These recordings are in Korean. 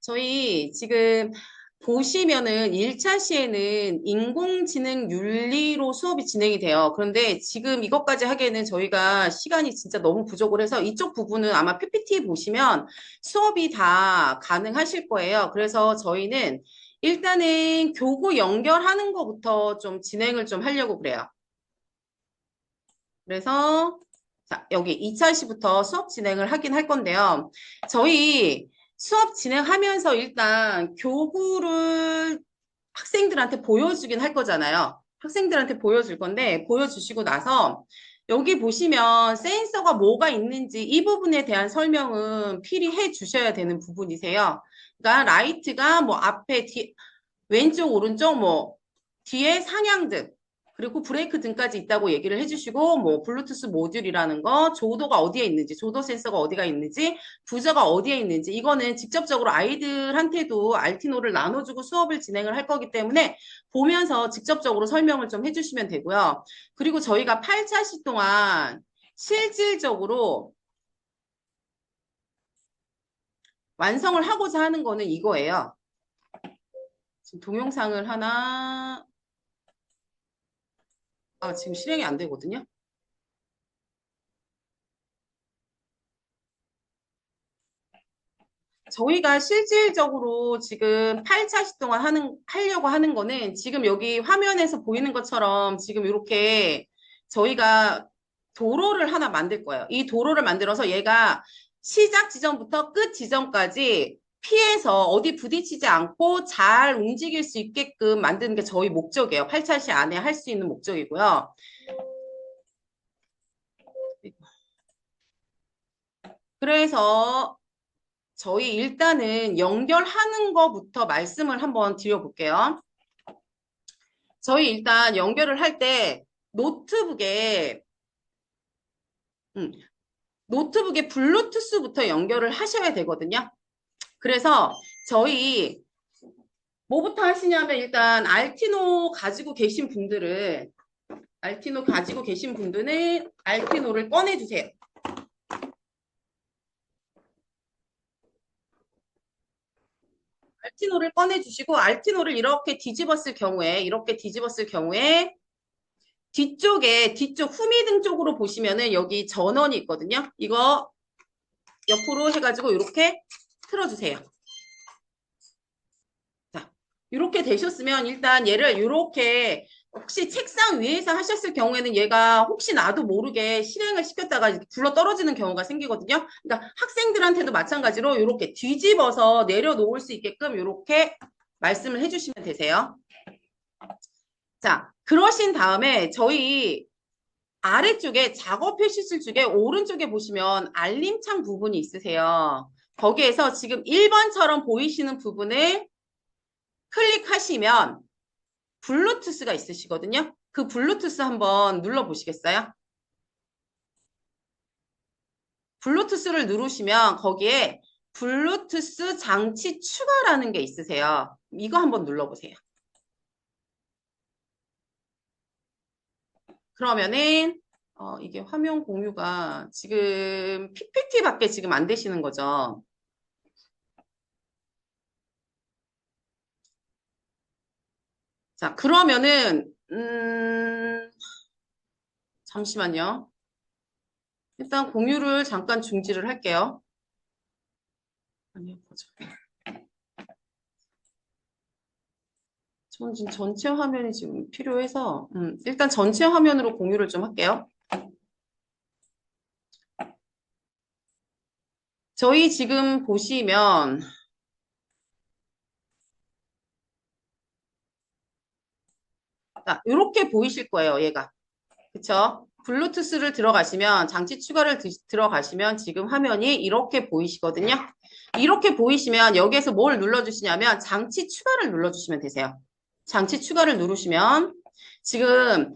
저희 지금 보시면은 1차 시에는 인공지능 윤리로 수업이 진행이 돼요. 그런데 지금 이것까지 하기에는 저희가 시간이 진짜 너무 부족을 해서 이쪽 부분은 아마 PPT 보시면 수업이 다 가능하실 거예요. 그래서 저희는 일단은 교구 연결하는 것부터 좀 진행을 좀 하려고 그래요. 그래서 자, 여기 2차 시부터 수업 진행을 하긴 할 건데요. 저희 수업 진행하면서 일단 교구를 학생들한테 보여주긴 할 거잖아요. 학생들한테 보여줄 건데 보여주시고 나서 여기 보시면 센서가 뭐가 있는지 이 부분에 대한 설명은 필히 해 주셔야 되는 부분이세요. 그러니까 라이트가 뭐 앞에 뒤 왼쪽 오른쪽 뭐 뒤에 상향등 그리고 브레이크 등까지 있다고 얘기를 해주시고 뭐 블루투스 모듈이라는 거 조도가 어디에 있는지 조도 센서가 어디가 있는지 부저가 어디에 있는지 이거는 직접적으로 아이들한테도 알티노를 나눠주고 수업을 진행을 할 거기 때문에 보면서 직접적으로 설명을 좀 해주시면 되고요. 그리고 저희가 8차시 동안 실질적으로 완성을 하고자 하는 거는 이거예요. 지금 동영상을 하나 아, 지금 실행이 안 되거든요. 저희가 실질적으로 지금 8차 시 동안 하는, 하려고 하는 거는 지금 여기 화면에서 보이는 것처럼 지금 이렇게 저희가 도로를 하나 만들 거예요. 이 도로를 만들어서 얘가 시작 지점부터 끝 지점까지 피해서 어디 부딪히지 않고 잘 움직일 수 있게끔 만드는 게 저희 목적이에요. 8차시 안에 할 수 있는 목적이고요. 그래서 저희 일단은 연결하는 것부터 말씀을 한번 드려볼게요. 저희 일단 연결을 할 때 노트북에 음, 노트북에 블루투스부터 연결을 하셔야 되거든요. 그래서 저희 뭐부터 하시냐면 일단 알티노 가지고 계신 분들은 알티노 가지고 계신 분들은 알티노를 꺼내주세요. 알티노를 꺼내주시고 알티노를 이렇게 뒤집었을 경우에 이렇게 뒤집었을 경우에 뒤쪽에 뒤쪽 후미등 쪽으로 보시면은 여기 전원이 있거든요. 이거 옆으로 해가지고 이렇게 틀어주세요. 자, 이렇게 되셨으면 일단 얘를 이렇게 혹시 책상 위에서 하셨을 경우에는 얘가 혹시 나도 모르게 실행을 시켰다가 굴러 떨어지는 경우가 생기거든요. 그러니까 학생들한테도 마찬가지로 이렇게 뒤집어서 내려놓을 수 있게끔 이렇게 말씀을 해주시면 되세요. 자, 그러신 다음에 저희 아래쪽에 작업 표시실 쪽에 오른쪽에 보시면 알림창 부분이 있으세요. 거기에서 지금 1번처럼 보이시는 부분을 클릭하시면 블루투스가 있으시거든요. 그 블루투스 한번 눌러 보시겠어요? 블루투스를 누르시면 거기에 블루투스 장치 추가라는 게 있으세요. 이거 한번 눌러보세요. 그러면은 어, 이게 화면 공유가 지금 PPT밖에 지금 안 되시는 거죠. 자, 그러면은 음, 잠시만요. 일단 공유를 잠깐 중지를 할게요. 아니요, 보자. 전 지금 전체 화면이 지금 필요해서 음, 일단 전체 화면으로 공유를 좀 할게요. 저희 지금 보시면 자, 이렇게 보이실 거예요, 얘가. 그쵸? 블루투스를 들어가시면, 장치 추가를 드, 들어가시면 지금 화면이 이렇게 보이시거든요. 이렇게 보이시면 여기에서 뭘 눌러주시냐면 장치 추가를 눌러주시면 되세요. 장치 추가를 누르시면 지금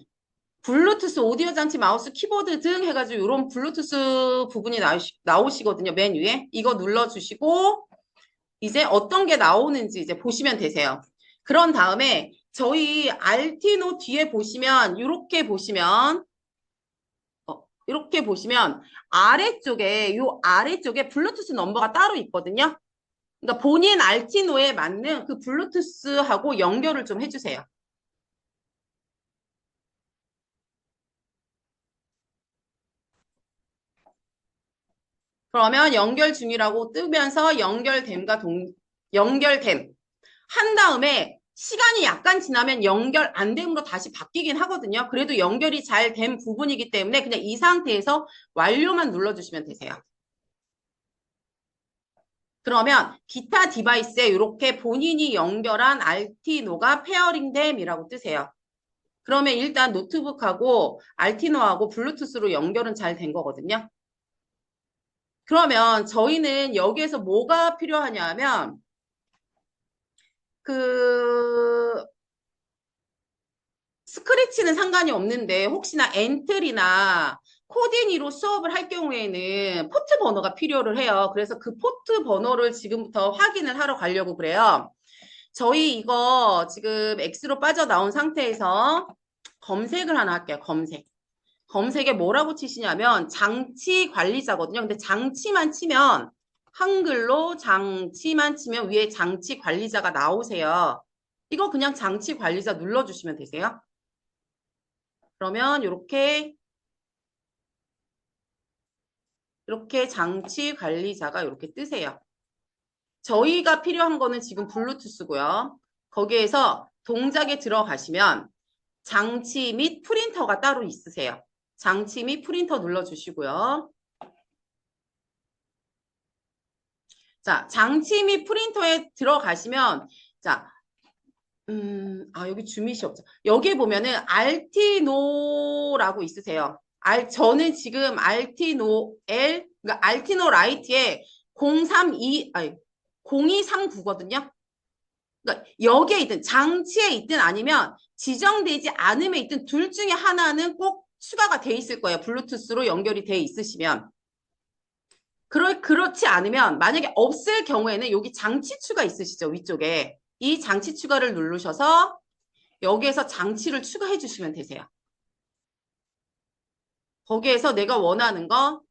블루투스 오디오 장치 마우스 키보드 등 해가지고 이런 블루투스 부분이 나오시, 나오시거든요. 맨 위에. 이거 눌러주시고 이제 어떤 게 나오는지 이제 보시면 되세요. 그런 다음에 저희 알티노 뒤에 보시면 이렇게 보시면 어, 이렇게 보시면 아래쪽에 요 아래쪽에 블루투스 넘버가 따로 있거든요. 그러니까 본인 알티노에 맞는 그 블루투스하고 연결을 좀 해주세요. 그러면 연결 중이라고 뜨면서 연결됨과 동, 연결됨 한 다음에 시간이 약간 지나면 연결 안 됨으로 다시 바뀌긴 하거든요. 그래도 연결이 잘 된 부분이기 때문에 그냥 이 상태에서 완료만 눌러주시면 되세요. 그러면 기타 디바이스에 이렇게 본인이 연결한 알티노가 페어링됨이라고 뜨세요. 그러면 일단 노트북하고 알티노하고 블루투스로 연결은 잘 된 거거든요. 그러면 저희는 여기에서 뭐가 필요하냐 하면 그 스크래치는 상관이 없는데 혹시나 엔트리나 코디니로 수업을 할 경우에는 포트 번호가 필요를 해요. 그래서 그 포트 번호를 지금부터 확인을 하러 가려고 그래요. 저희 이거 지금 X로 빠져나온 상태에서 검색을 하나 할게요. 검색. 검색에 뭐라고 치시냐면 장치 관리자거든요. 근데 장치만 치면 한글로 장치만 치면 위에 장치 관리자가 나오세요. 이거 그냥 장치 관리자 눌러주시면 되세요. 그러면 이렇게 이렇게 장치 관리자가 이렇게 뜨세요. 저희가 필요한 거는 지금 블루투스고요. 거기에서 동작에 들어가시면 장치 및 프린터가 따로 있으세요. 장치 및 프린터 눌러주시고요. 자, 장치 및 프린터에 들어가시면, 자, 음, 아, 여기 주밋이 없죠. 여기 보면은 알티노라고 있으세요. 알, 저는 지금 알티노 L, 그러니까 알티노 라이트에 032, 아니, 0239거든요. 그러니까 여기에 있든 장치에 있든 아니면 지정되지 않음에 있든 둘 중에 하나는 꼭 추가가 돼 있을 거예요. 블루투스로 연결이 돼 있으시면. 그럴, 그렇지 않으면 만약에 없을 경우에는 여기 장치 추가 있으시죠? 위쪽에. 이 장치 추가를 누르셔서 여기에서 장치를 추가해 주시면 되세요. 거기에서 내가 원하는 거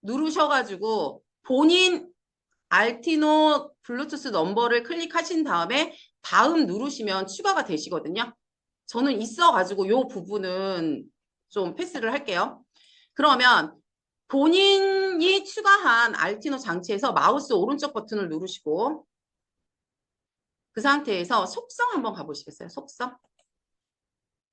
누르셔가지고 본인 알티노 블루투스 넘버를 클릭하신 다음에 다음 누르시면 추가가 되시거든요. 저는 있어가지고 요 부분은 좀 패스를 할게요. 그러면 본인이 추가한 알티노 장치에서 마우스 오른쪽 버튼을 누르시고 그 상태에서 속성 한번 가보시겠어요? 속성.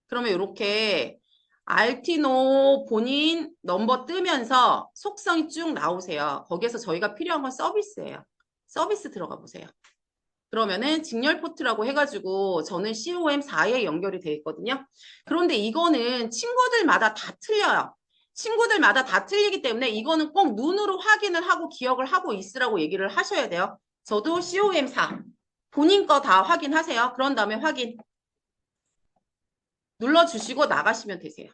그러면 이렇게 알티노 본인 넘버 뜨면서 속성이 쭉 나오세요. 거기에서 저희가 필요한 건 서비스예요. 서비스 들어가 보세요. 그러면은 직렬 포트라고 해가지고 저는 COM4에 연결이 되어 있거든요. 그런데 이거는 친구들마다 다 틀려요. 친구들마다 다 틀리기 때문에 이거는 꼭 눈으로 확인을 하고 기억을 하고 있으라고 얘기를 하셔야 돼요. 저도 COM4 본인 거 다 확인하세요. 그런 다음에 확인 눌러주시고 나가시면 되세요.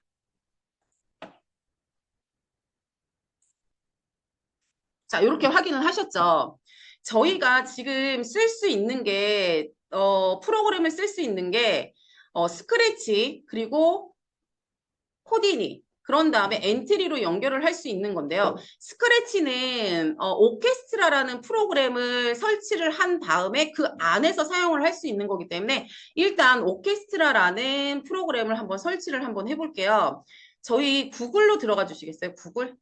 자, 이렇게 확인을 하셨죠. 저희가 지금 쓸 수 있는 게, 어, 프로그램을 쓸 수 있는 게, 어, 스크래치, 그리고 코디니, 그런 다음에 엔트리로 연결을 할 수 있는 건데요. 스크래치는 어, 오케스트라라는 프로그램을 설치를 한 다음에 그 안에서 사용을 할 수 있는 거기 때문에 일단 오케스트라라는 프로그램을 한번 설치를 한번 해볼게요. 저희 구글로 들어가 주시겠어요? 구글?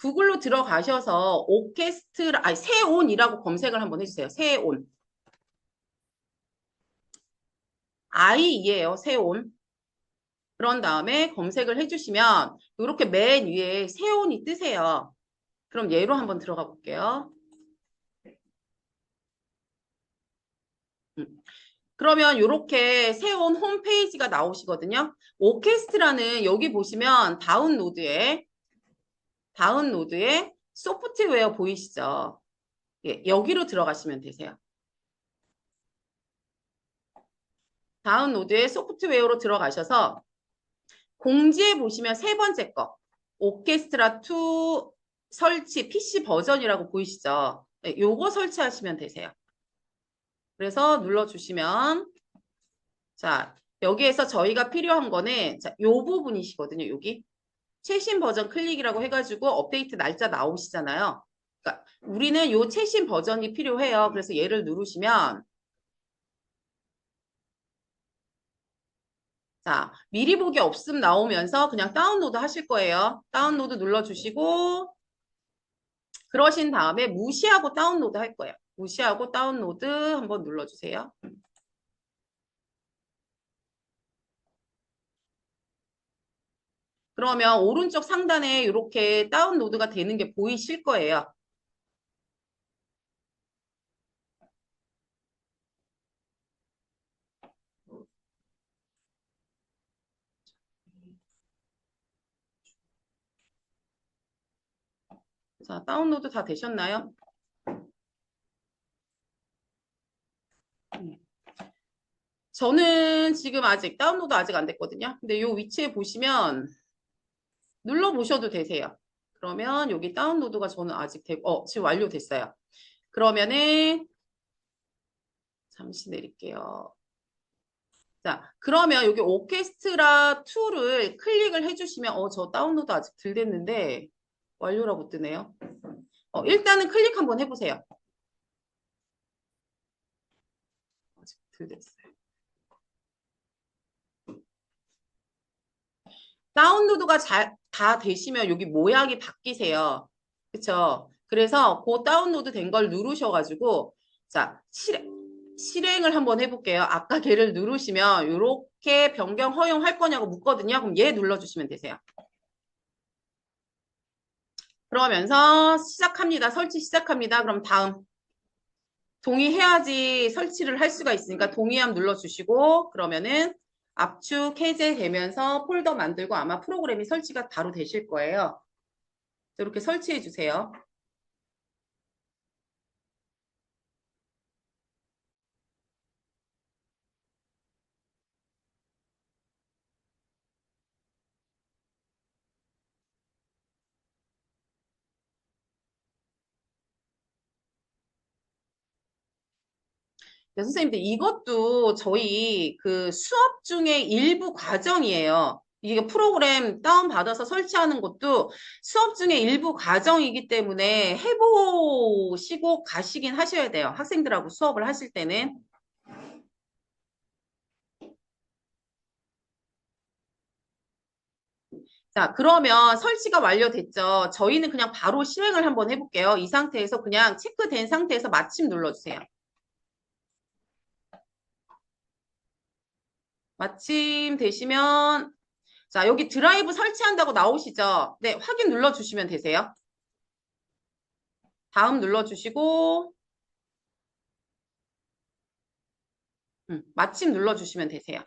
구글로 들어가셔서 오케스트라, 아니, 세온이라고 검색을 한번 해주세요. 세온. 아이예요, 세온. 그런 다음에 검색을 해주시면 이렇게 맨 위에 세온이 뜨세요. 그럼 얘로 한번 들어가 볼게요. 음. 그러면 이렇게 세온 홈페이지가 나오시거든요. 오케스트라는 여기 보시면 다운로드에 다운로드에 소프트웨어 보이시죠? 예, 여기로 들어가시면 되세요. 다운로드에 소프트웨어로 들어가셔서 공지에 보시면 세 번째 거 오케스트라 2 설치 PC 버전이라고 보이시죠? 네, 요거 설치하시면 되세요. 그래서 눌러주시면 자 여기에서 저희가 필요한 거는 자, 요 부분이시거든요. 여기 최신 버전 클릭이라고 해가지고 업데이트 날짜 나오시잖아요. 그러니까 우리는 요 최신 버전이 필요해요. 그래서 얘를 누르시면 자, 미리 보기 없음 나오면서 그냥 다운로드 하실 거예요. 다운로드 눌러주시고 그러신 다음에 무시하고 다운로드 할 거예요. 무시하고 다운로드 한번 눌러주세요. 그러면 오른쪽 상단에 이렇게 다운로드가 되는 게 보이실 거예요. 자, 다운로드 다 되셨나요? 음. 저는 지금 아직 다운로드 아직 안 됐거든요. 근데 이 위치에 보시면 눌러 보셔도 되세요. 그러면 여기 다운로드가 저는 아직 되고, 어, 지금 완료됐어요. 그러면은 잠시 내릴게요. 자, 그러면 여기 오케스트라 2를 클릭을 해주시면, 어, 저 다운로드 아직 덜 됐는데, 완료라고 뜨네요. 어, 일단은 클릭 한번 해보세요. 아직 덜 됐어요. 다운로드가 잘, 다 되시면 여기 모양이 바뀌세요. 그쵸? 그래서 그 다운로드 된 걸 누르셔가지고, 자, 실행, 실행을 한번 해볼게요. 아까 걔를 누르시면 이렇게 변경 허용할 거냐고 묻거든요. 그럼 얘 눌러주시면 되세요. 그러면서 시작합니다. 설치 시작합니다. 그럼 다음 동의해야지 설치를 할 수가 있으니까 동의함 눌러주시고 그러면은 압축 해제되면서 폴더 만들고 아마 프로그램이 설치가 바로 되실 거예요. 이렇게 설치해 주세요. 선생님들 이것도 저희 그 수업 중에 일부 과정이에요. 이게 프로그램 다운받아서 설치하는 것도 수업 중에 일부 과정이기 때문에 해보시고 가시긴 하셔야 돼요. 학생들하고 수업을 하실 때는. 자, 그러면 설치가 완료됐죠. 저희는 그냥 바로 실행을 한번 해볼게요. 이 상태에서 그냥 체크된 상태에서 마침 눌러주세요. 마침 되시면 자 여기 드라이브 설치한다고 나오시죠? 네 확인 눌러주시면 되세요. 다음 눌러주시고 음, 마침 눌러주시면 되세요.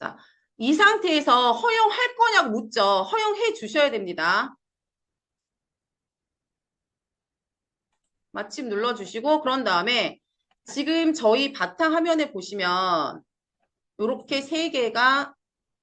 자, 이 상태에서 허용할 거냐고 묻죠. 허용해 주셔야 됩니다. 마침 눌러주시고 그런 다음에 지금 저희 바탕 화면에 보시면 이렇게 세 개가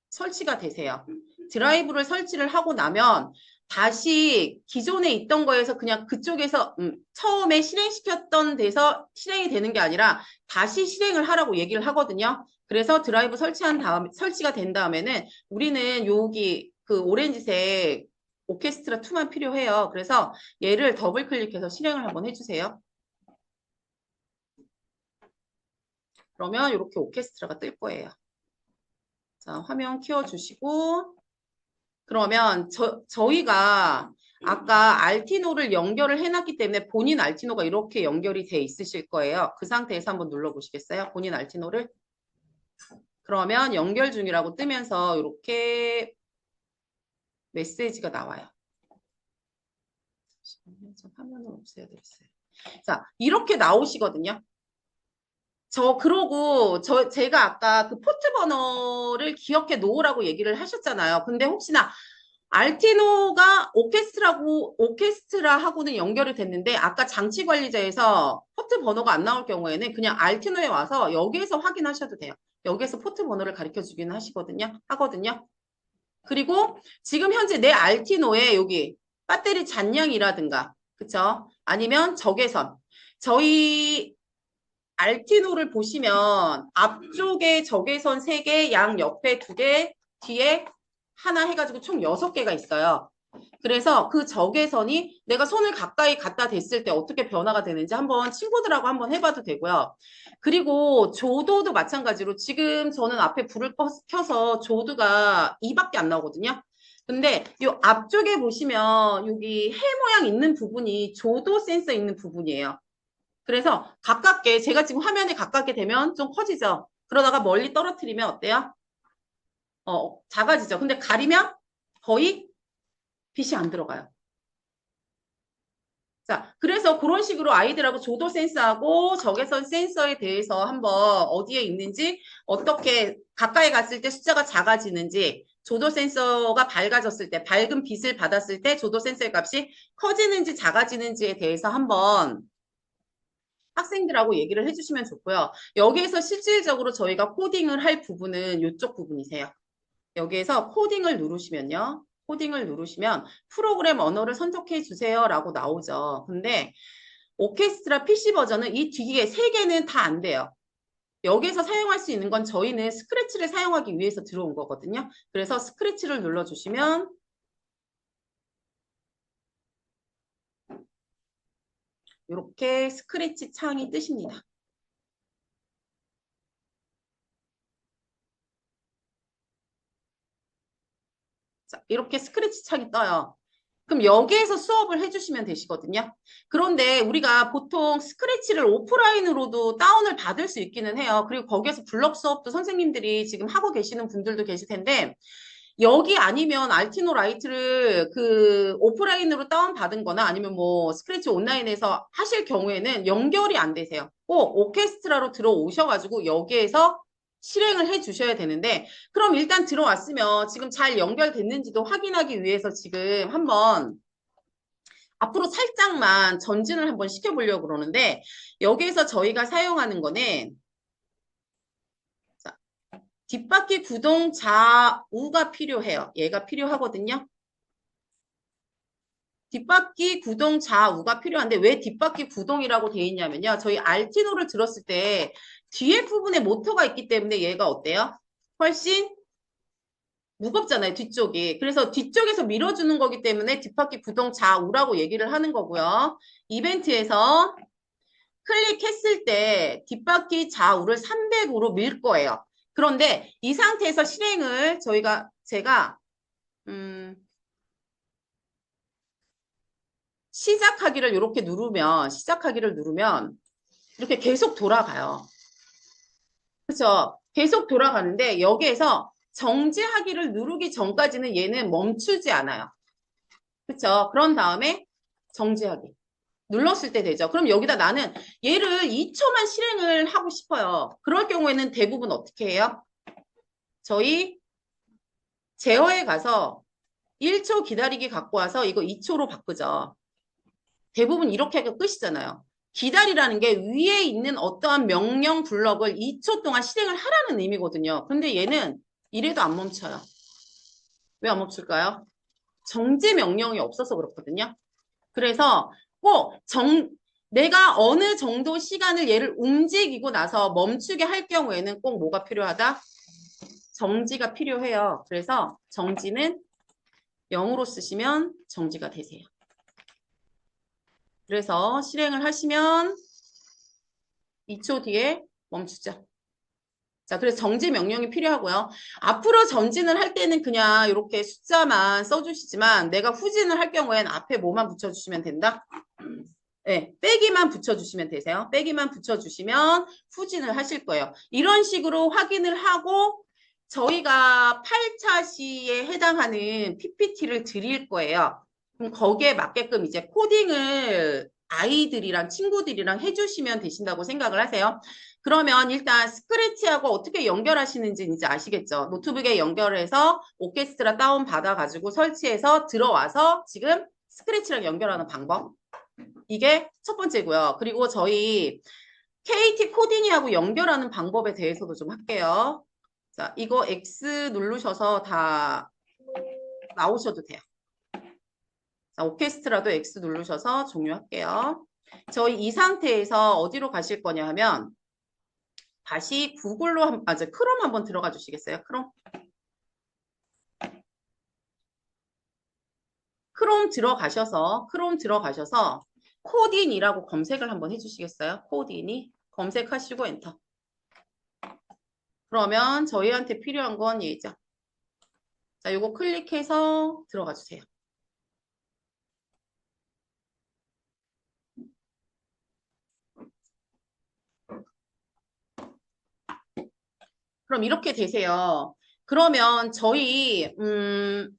설치가 되세요. 드라이브를 설치를 하고 나면 다시 기존에 있던 거에서 그냥 그쪽에서 음, 처음에 실행시켰던 데서 실행이 되는 게 아니라 다시 실행을 하라고 얘기를 하거든요. 그래서 드라이브 설치한 다음 설치가 된 다음에는 우리는 여기 그 오렌지색 오케스트라 2만 필요해요. 그래서 얘를 더블 클릭해서 실행을 한번 해주세요. 그러면 이렇게 오케스트라가 뜰 거예요. 자, 화면 키워주시고 그러면 저, 저희가 아까 알티노를 연결을 해놨기 때문에 본인 알티노가 이렇게 연결이 돼 있으실 거예요. 그 상태에서 한번 눌러보시겠어요? 본인 알티노를. 그러면 연결 중이라고 뜨면서 이렇게 메시지가 나와요. 좀 화면을 없애야 되겠어요. 자, 이렇게 나오시거든요. 저 그러고 저 제가 아까 그 포트 번호를 기억해 놓으라고 얘기를 하셨잖아요. 근데 혹시나 알티노가 오케스트라고 오케스트라하고는 연결이 됐는데 아까 장치 관리자에서 포트 번호가 안 나올 경우에는 그냥 알티노에 와서 여기에서 확인하셔도 돼요. 여기에서 포트 번호를 가르쳐 주기는 하시거든요. 하거든요. 그리고 지금 현재 내 알티노에 여기 배터리 잔량이라든가 그쵸? 아니면 적외선 저희 알티노를 보시면 앞쪽에 적외선 3개, 양 옆에 2개, 뒤에 하나 해가지고 총 6개가 있어요. 그래서 그 적외선이 내가 손을 가까이 갖다 댔을 때 어떻게 변화가 되는지 한번 친구들하고 한번 해봐도 되고요. 그리고 조도도 마찬가지로 지금 저는 앞에 불을 꺼- 켜서 조도가 2밖에 안 나오거든요. 근데 이 앞쪽에 보시면 여기 해 모양 있는 부분이 조도 센서 있는 부분이에요. 그래서 가깝게 제가 지금 화면에 가깝게 되면 좀 커지죠. 그러다가 멀리 떨어뜨리면 어때요? 어, 작아지죠. 근데 가리면 거의 빛이 안 들어가요. 자, 그래서 그런 식으로 아이들하고 조도 센서하고 적외선 센서에 대해서 한번 어디에 있는지 어떻게 가까이 갔을 때 숫자가 작아지는지 조도 센서가 밝아졌을 때 밝은 빛을 받았을 때 조도 센서의 값이 커지는지 작아지는지에 대해서 한번 학생들하고 얘기를 해주시면 좋고요. 여기에서 실질적으로 저희가 코딩을 할 부분은 이쪽 부분이세요. 여기에서 코딩을 누르시면요. 코딩을 누르시면 프로그램 언어를 선택해 주세요 라고 나오죠. 근데 오케스트라 PC 버전은 이 뒤에 세 개는 다 안 돼요. 여기에서 사용할 수 있는 건 저희는 스크래치를 사용하기 위해서 들어온 거거든요. 그래서 스크래치를 눌러주시면 이렇게 스크래치 창이 뜨십니다. 자, 이렇게 스크래치 창이 떠요. 그럼 여기에서 수업을 해주시면 되시거든요. 그런데 우리가 보통 스크래치를 오프라인으로도 다운을 받을 수 있기는 해요. 그리고 거기에서 블럭 수업도 선생님들이 지금 하고 계시는 분들도 계실 텐데 여기 아니면 알티노 라이트를 그 오프라인으로 다운받은 거나 아니면 뭐 스크래치 온라인에서 하실 경우에는 연결이 안 되세요. 꼭 오케스트라로 들어오셔가지고 여기에서 실행을 해 주셔야 되는데 그럼 일단 들어왔으면 지금 잘 연결됐는지도 확인하기 위해서 지금 한번 앞으로 살짝만 전진을 한번 시켜보려고 그러는데 여기에서 저희가 사용하는 거는 자, 뒷바퀴 구동 좌우가 필요해요. 얘가 필요하거든요. 뒷바퀴 구동 좌우가 필요한데 왜 뒷바퀴 구동이라고 되어 있냐면요. 저희 알티노를 들었을 때 뒤에 부분에 모터가 있기 때문에 얘가 어때요? 훨씬 무겁잖아요, 뒤쪽이. 그래서 뒤쪽에서 밀어주는 거기 때문에 뒷바퀴 구동 좌우라고 얘기를 하는 거고요. 이벤트에서 클릭했을 때 뒷바퀴 좌우를 300으로 밀 거예요. 그런데 이 상태에서 실행을 저희가, 제가, 음, 시작하기를 이렇게 누르면, 시작하기를 누르면 이렇게 계속 돌아가요. 그렇죠. 계속 돌아가는데 여기에서 정지하기를 누르기 전까지는 얘는 멈추지 않아요. 그렇죠. 그런 다음에 정지하기. 눌렀을 때 되죠. 그럼 여기다 나는 얘를 2초만 실행을 하고 싶어요. 그럴 경우에는 대부분 어떻게 해요? 저희 제어에 가서 1초 기다리기 갖고 와서 이거 2초로 바꾸죠. 대부분 이렇게 하가 끝이잖아요. 기다리라는 게 위에 있는 어떠한 명령 블럭을 2초 동안 실행을 하라는 의미거든요. 근데 얘는 이래도 안 멈춰요. 왜 안 멈출까요? 정지 명령이 없어서 그렇거든요. 그래서 꼭 정, 내가 어느 정도 시간을 얘를 움직이고 나서 멈추게 할 경우에는 꼭 뭐가 필요하다? 정지가 필요해요. 그래서 정지는 0으로 쓰시면 정지가 되세요. 그래서 실행을 하시면 2초 뒤에 멈추죠. 자, 그래서 정지 명령이 필요하고요. 앞으로 전진을 할 때는 그냥 이렇게 숫자만 써주시지만 내가 후진을 할 경우에는 앞에 뭐만 붙여주시면 된다? 네, 빼기만 붙여주시면 되세요. 빼기만 붙여주시면 후진을 하실 거예요. 이런 식으로 확인을 하고 저희가 8차 시에 해당하는 PPT를 드릴 거예요. 그럼 거기에 맞게끔 이제 코딩을 아이들이랑 친구들이랑 해주시면 되신다고 생각을 하세요. 그러면 일단 스크래치하고 어떻게 연결하시는지 이제 아시겠죠? 노트북에 연결해서 오케스트라 다운 받아가지고 설치해서 들어와서 지금 스크래치랑 연결하는 방법. 이게 첫 번째고요. 그리고 저희 KT 코딩이하고 연결하는 방법에 대해서도 좀 할게요. 자, 이거 X 누르셔서 다 나오셔도 돼요. 자, 오케스트라도 X 누르셔서 종료할게요. 저희 이 상태에서 어디로 가실 거냐 하면 다시 구글로 한, 아, 저 크롬 한번 들어가 주시겠어요? 크롬. 크롬 들어가셔서 크롬 들어가셔서 코딘이라고 검색을 한번 해주시겠어요? 코딘이 검색하시고 엔터. 그러면 저희한테 필요한 건 얘죠. 자, 요거 클릭해서 들어가 주세요. 그럼 이렇게 되세요. 그러면 저희 음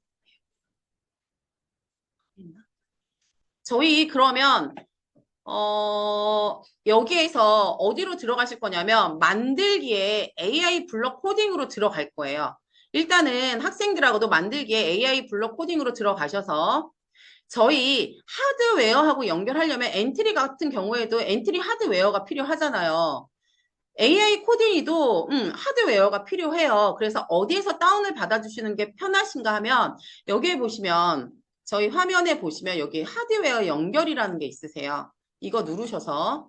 저희 그러면 어 여기에서 어디로 들어가실 거냐면 만들기에 AI 블록 코딩으로 들어갈 거예요. 일단은 학생들하고도 만들기에 AI 블록 코딩으로 들어가셔서 저희 하드웨어하고 연결하려면 엔트리 같은 경우에도 엔트리 하드웨어가 필요하잖아요. AI 코딩이도 음, 하드웨어가 필요해요. 그래서 어디에서 다운을 받아주시는 게 편하신가 하면 여기에 보시면 저희 화면에 보시면 여기 하드웨어 연결이라는 게 있으세요. 이거 누르셔서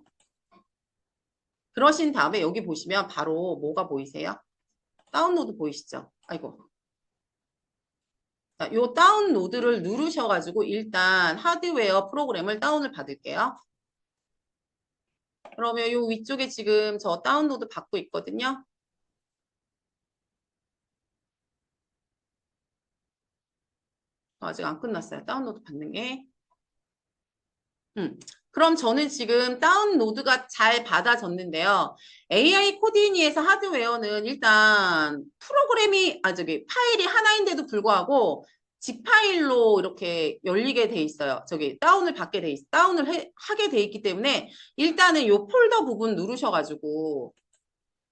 그러신 다음에 여기 보시면 바로 뭐가 보이세요? 다운로드 보이시죠? 아이고. 자, 요 다운로드를 누르셔가지고 일단 하드웨어 프로그램을 다운을 받을게요. 그러면 요 위쪽에 지금 저 다운로드 받고 있거든요. 아직 안 끝났어요. 다운로드 받는 게. 음, 그럼 저는 지금 다운로드가 잘 받아졌는데요. AI 코디니에서 하드웨어는 일단 프로그램이, 아, 저기, 파일이 하나인데도 불구하고 집 파일로 이렇게 열리게 돼 있어요. 저기, 다운을 받게 돼 있, 다운을 해, 하게 돼 있기 때문에 일단은 요 폴더 부분 누르셔가지고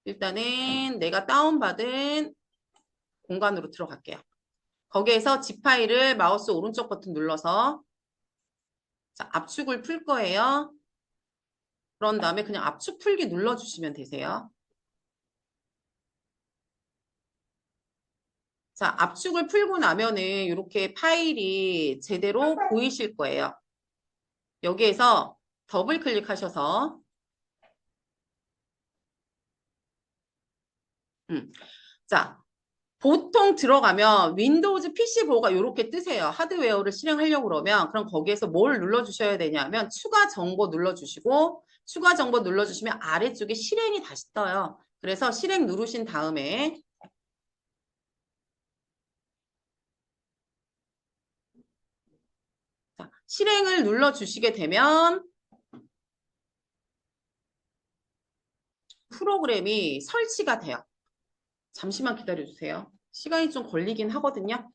일단은 내가 다운받은 공간으로 들어갈게요. 거기에서 집 파일을 마우스 오른쪽 버튼 눌러서 자, 압축을 풀 거예요. 그런 다음에 그냥 압축 풀기 눌러주시면 되세요. 자, 압축을 풀고 나면은 이렇게 파일이 제대로 보이실 거예요. 여기에서 더블 클릭하셔서 음. 자, 보통 들어가면 윈도우즈 PC 보호가 이렇게 뜨세요. 하드웨어를 실행하려고 그러면 그럼 거기에서 뭘 눌러주셔야 되냐면 추가 정보 눌러주시고 추가 정보 눌러주시면 아래쪽에 실행이 다시 떠요. 그래서 실행 누르신 다음에 자, 실행을 눌러주시게 되면 프로그램이 설치가 돼요. 잠시만 기다려주세요. 시간이 좀 걸리긴 하거든요.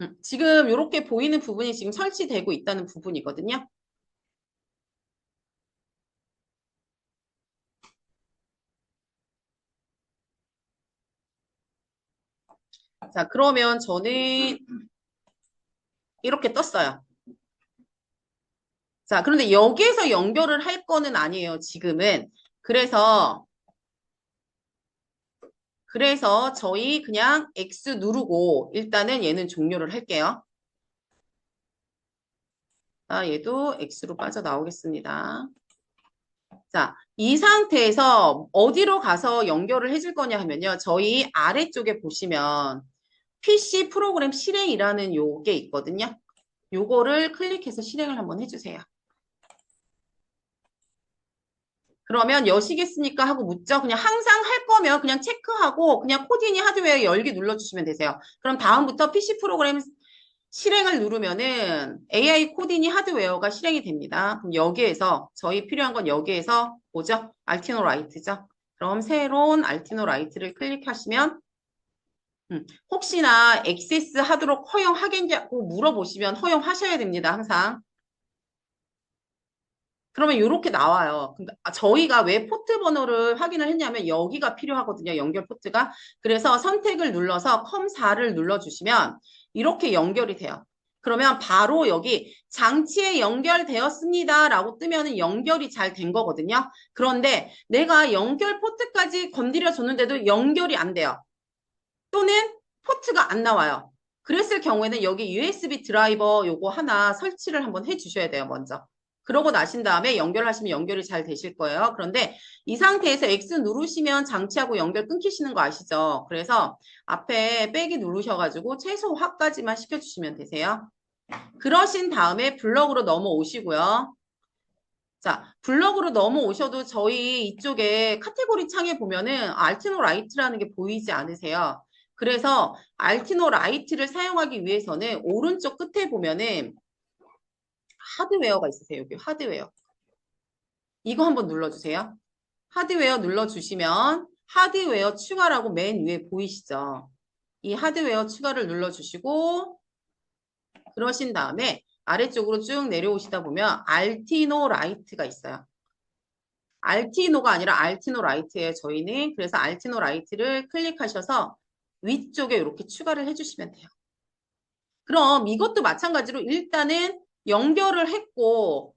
음, 지금 이렇게 보이는 부분이 지금 설치되고 있다는 부분이거든요. 자, 그러면 저는 이렇게 떴어요. 자, 그런데 여기에서 연결을 할 거는 아니에요, 지금은. 그래서, 그래서 저희 그냥 X 누르고 일단은 얘는 종료를 할게요. 자, 얘도 X로 빠져나오겠습니다. 자, 이 상태에서 어디로 가서 연결을 해줄 거냐 하면요. 저희 아래쪽에 보시면 PC 프로그램 실행이라는 요게 있거든요. 요거를 클릭해서 실행을 한번 해주세요. 그러면 여시겠습니까? 하고 묻죠. 그냥 항상 할 거면 그냥 체크하고 그냥 코디니 하드웨어 열기 눌러주시면 되세요. 그럼 다음부터 PC 프로그램 실행을 누르면은 AI 코디니 하드웨어가 실행이 됩니다. 그럼 여기에서 저희 필요한 건 여기에서 뭐죠? 알티노 라이트죠. 그럼 새로운 알티노 라이트를 클릭하시면 음, 혹시나 액세스 하도록 허용하겠냐고 물어보시면 허용하셔야 됩니다. 항상. 그러면 이렇게 나와요. 아, 저희가 왜 포트 번호를 확인을 했냐면 여기가 필요하거든요. 연결 포트가. 그래서 선택을 눌러서 컴4를 눌러주시면 이렇게 연결이 돼요. 그러면 바로 여기 장치에 연결되었습니다 라고 뜨면은 연결이 잘 된 거거든요. 그런데 내가 연결 포트까지 건드려 줬는데도 연결이 안 돼요. 또는 포트가 안 나와요. 그랬을 경우에는 여기 USB 드라이버 요거 하나 설치를 한번 해 주셔야 돼요. 먼저. 그러고 나신 다음에 연결하시면 연결이 잘 되실 거예요. 그런데 이 상태에서 X 누르시면 장치하고 연결 끊기시는 거 아시죠? 그래서 앞에 빼기 누르셔가지고 최소 화까지만 시켜주시면 되세요. 그러신 다음에 블럭으로 넘어오시고요. 자, 블럭으로 넘어오셔도 저희 이쪽에 카테고리 창에 보면은 알티노 라이트라는 게 보이지 않으세요? 그래서 알티노 라이트를 사용하기 위해서는 오른쪽 끝에 보면은 하드웨어가 있으세요. 여기 하드웨어. 이거 한번 눌러주세요. 하드웨어 눌러주시면 하드웨어 추가라고 맨 위에 보이시죠? 이 하드웨어 추가를 눌러주시고 그러신 다음에 아래쪽으로 쭉 내려오시다 보면 알티노 라이트가 있어요. 알티노가 아니라 알티노 라이트예요. 저희는 그래서 알티노 라이트를 클릭하셔서 위쪽에 이렇게 추가를 해주시면 돼요. 그럼 이것도 마찬가지로 일단은 연결을 했고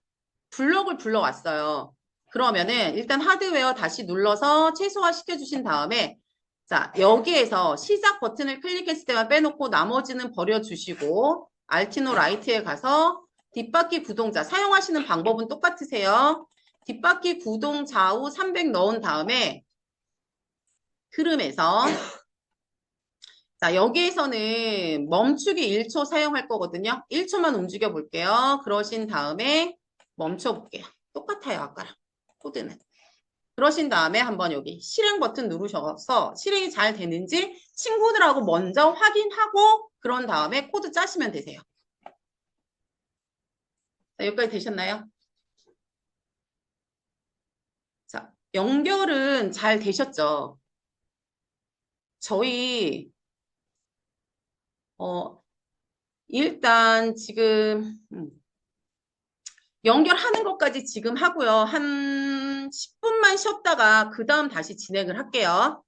블럭을 불러왔어요. 그러면은 일단 하드웨어 다시 눌러서 최소화 시켜주신 다음에 자 여기에서 시작 버튼을 클릭했을 때만 빼놓고 나머지는 버려주시고 알티노 라이트에 가서 뒷바퀴 구동자 사용하시는 방법은 똑같으세요. 뒷바퀴 구동 좌우 300 넣은 다음에 흐름에서 자 여기에서는 멈추기 1초 사용할 거거든요. 1초만 움직여 볼게요. 그러신 다음에 멈춰 볼게요. 똑같아요 아까랑 코드는. 그러신 다음에 한번 여기 실행 버튼 누르셔서 실행이 잘 되는지 친구들하고 먼저 확인하고 그런 다음에 코드 짜시면 되세요. 자, 여기까지 되셨나요? 자, 연결은 잘 되셨죠? 저희 어 일단 지금 음, 연결하는 것까지 지금 하고요. 한 10분만 쉬었다가 그 다음 다시 진행을 할게요.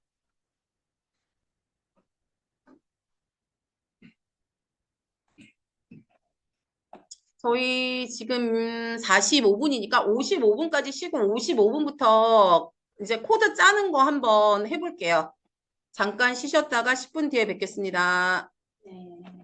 저희 지금 45분이니까 55분까지 쉬고 55분부터 이제 코드 짜는 거 한번 해볼게요. 잠깐 쉬셨다가 10분 뒤에 뵙겠습니다. 네.